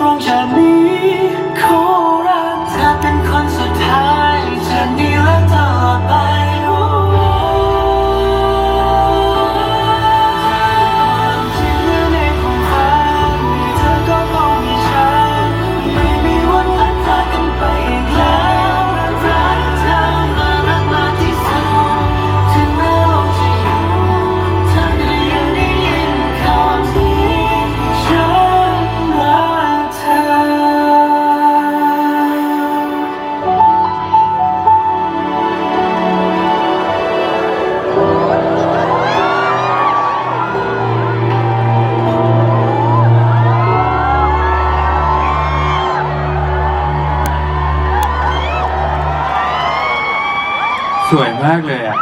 from สวยมากเลยอะ